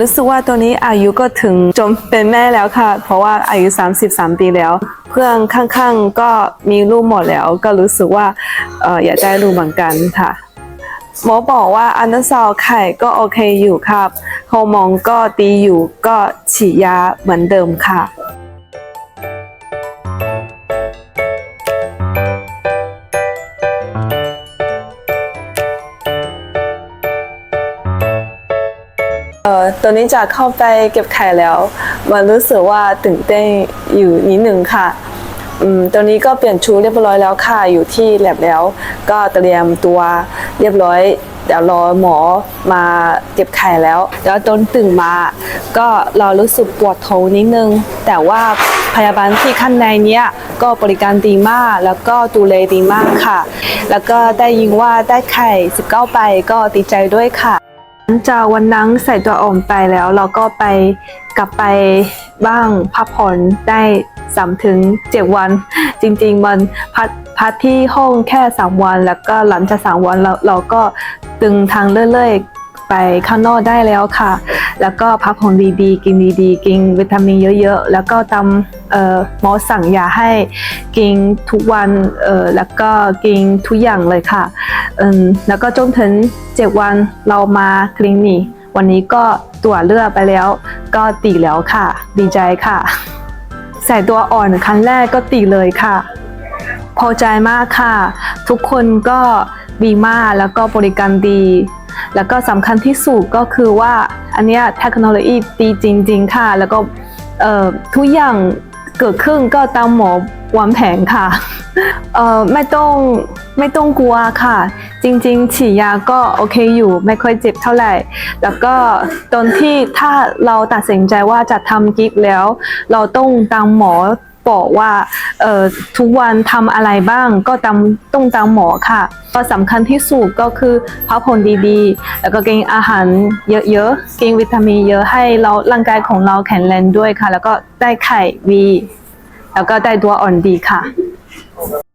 รู้สึกว่าตัวนี้อายุก็ถึงจนเป็นแม่แล้วค่ะ เพราะว่าอายุ 33 ปีแล้ว เพื่อนข้างๆก็มีลูกหมดแล้ว ก็รู้สึกว่าอออยากได้ลูกเหมือนกันค่ะหมอบอกว่าอันดัซาวไข่ก็โอเคอยู่ครับฮอร์โมนก็ดีอยู่ก็ฉีดยาเหมือนเดิมค่ะ เอ่อตัวนี้จะเข้าไปเก็บไข่แล้ว มันรู้สึกว่าตื่นเต้นอยู่นิดหนึ่งค่ะอืมตัวนี้ก็เปลี่ยนชุดเรียบร้อยแล้วค่ะ อยู่ที่แลบแล้ว ก็เตรียมตัวเรียบร้อย เดี๋ยวรอหมอมาเก็บไข่แล้ว แล้วตอนตื่นมา ก็เรารู้สึกปวดท้องนิดนึง แต่ว่าพยาบาลที่ข้างในเนี้ยก็บริการดีมาก แล้วก็ดูแลดีมากค่ะ แล้วก็ได้ยินว่าได้ไข่19ไปก็ดีใจด้วยค่ะ หลังจากวันนั้นใส่ตัวอ่อมไปแล้วเราก็ไปกลับไปบ้างพักผ่อนได้สามถึงเจ็ดวัน จริงๆมันพักพักที่ห้องแค่สามวัน แล้วก็หลังจากสามวันเราเราก็ตึงทางเรื่อยๆ ไปข้างนอกได้แล้วค่ะ แล้วก็พักผ่อนดีๆ กินดีๆ กินวิตามินเยอะๆ แล้วก็ตามเอ่อหมอสั่งยาให้กินทุกวันเอ่อแล้วก็กินทุกอย่างเลยค่ะ อืมแล้วก็จนถึงเจ็ดวันเรามาคลินิกวันนี้ก็ตรวจเลือดไปแล้ว ก็ตีแล้วค่ะ ดีใจค่ะ ใส่ตัวอ่อนครั้งแรกก็ตีเลยค่ะ พอใจมากค่ะ ทุกคนก็ดีมากแล้วก็บริการดี แล้วก็สำคัญที่สุดก็คือว่า อันเนี้ยเทคโนโลยีดีจริง ๆ ค่ะ แล้วก็ทุกอย่างเกิดขึ้นก็ตามหมอวางแผนค่ะไม่ต้อง ไม่ต้องกลัวค่ะ จริง ๆ ฉีดยาก็โอเคอยู่ไม่ค่อยเจ็บเท่าไหร่ แล้วก็ตอนที่ถ้าเราตัดสินใจว่าจะทำกิฟแล้ว เราต้องตามหมอบอกว่าทุกวันทำอะไรบ้างก็ตามต้องตามหมอค่ะ ก็สำคัญที่สุดก็คือพักผ่อนดีๆ แล้วก็กินอาหารเยอะๆ กินวิตามินเยอะให้เราร่างกายของเราแข็งแรงด้วยค่ะ แล้วก็ได้ไข่วี แล้วก็ได้ตัวอ่อนดีค่ะ